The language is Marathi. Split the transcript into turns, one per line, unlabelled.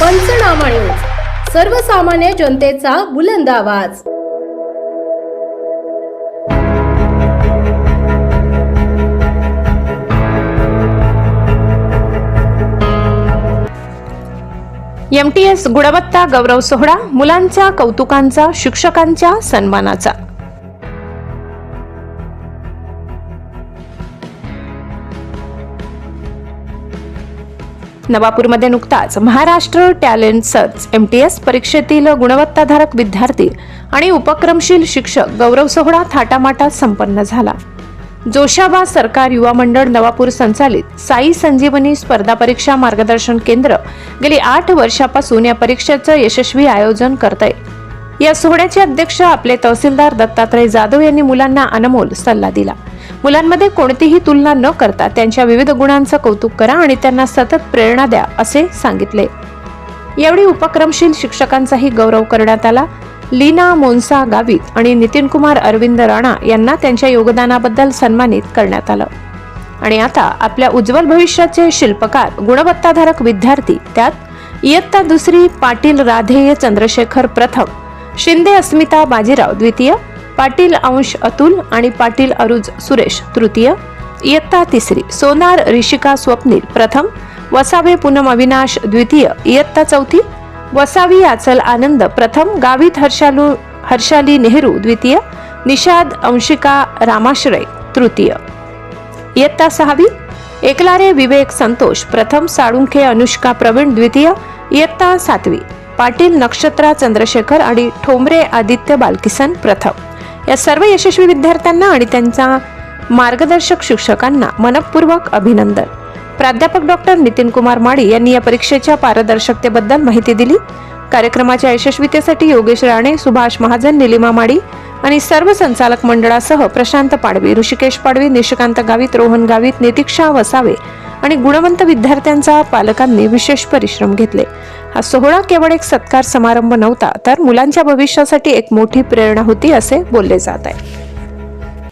पंचनामा न्यूज. सर्वसामान्य जनतेचा बुलंद आवाज.
एम टी एस गुणवत्ता गौरव सोहळा मुलांच्या कौतुकांचा शिक्षकांच्या सन्मानाचा. नवापूरमध्ये नुकताच Maharashtra talent search M T S परीक्षेतील गुणवत्ताधारक विद्यार्थी आणि उपक्रमशील शिक्षक गौरव सोहळा थाटामाटात संपन्न झाला. जोशाबा सरकार युवा मंडळ नवापूर संचालित साई संजीवनी स्पर्धा परीक्षा मार्गदर्शन केंद्र गेली आठ वर्षापासून या परीक्षेचं यशस्वी आयोजन करत आहे या सोहळ्याचे अध्यक्ष आपले तहसीलदार दत्तात्रय जाधव यांनी मुलांना अनमोल सल्ला दिला. मुलांमध्ये कोणतीही तुलना न करता त्यांच्या विविध गुणांचं कौतुक करा आणि त्यांना सतत प्रेरणा द्या असे सांगितले. यावेळी उपक्रमशील शिक्षकांचाही गौरव करण्यात आला. लीना मोन्सा गावित आणि नितीन कुमार अरविंद राणा यांना त्यांच्या योगदानाबद्दल सन्मानित करण्यात आलं. आणि आता आपल्या उज्ज्वल भविष्याचे शिल्पकार गुणवत्ताधारक विद्यार्थी त्यात इयत्ता दुसरी पाटील राधेय चंद्रशेखर प्रथम शिंदे अस्मिता बाजीराव द्वितीय पाटील अंश अतुल आणि पाटील अरुज सुरेश तृतीय इयत्ता तिसरी सोनार ऋषिका स्वप्नील प्रथम वसावे पूनम अविनाश द्वितीय इयत्ता चौथी वसावी आचल आनंद प्रथम गावित हर्षालू हर्षाली नेहरू द्वितीय निषाद अंशिका रामाश्रय तृतीय. इयत्ता सहावी एकलारे विवेक संतोष प्रथम साळुंखे अनुष्का प्रवीण द्वितीय इयत्ता सातवी पाटील नक्षत्रा चंद्रशेखर आणि ठोंबरे आदित्य बालकिसन प्रथम. या सर्व यशस्वी विद्यार्थ्यांना आणि त्यांचा मार्गदर्शक शिक्षकांना मनपूर्वक अभिनंदन. प्राध्यापक डॉक्टर नितीन कुमार माळी यांनी या परीक्षेच्या पारदर्शकतेबद्दल माहिती दिली. कार्यक्रमाच्या यशस्वीतेसाठी योगेश राणे सुभाष महाजन निलिमा माळी आणि सर्व संचालक मंडळासह प्रशांत पाडवी ऋषिकेश पाडवी निशिकांत गावित रोहन गावित नितीक्षा वसावे आणि गुणवंत विद्यार्थ्यांचा पालकांनी विशेष परिश्रम घेतले. हा सोहळा केवळ एक सत्कार समारंभ नव्हता तर मुलांच्या भविष्यासाठी एक मोठी प्रेरणा होती असे बोलले जात आहे.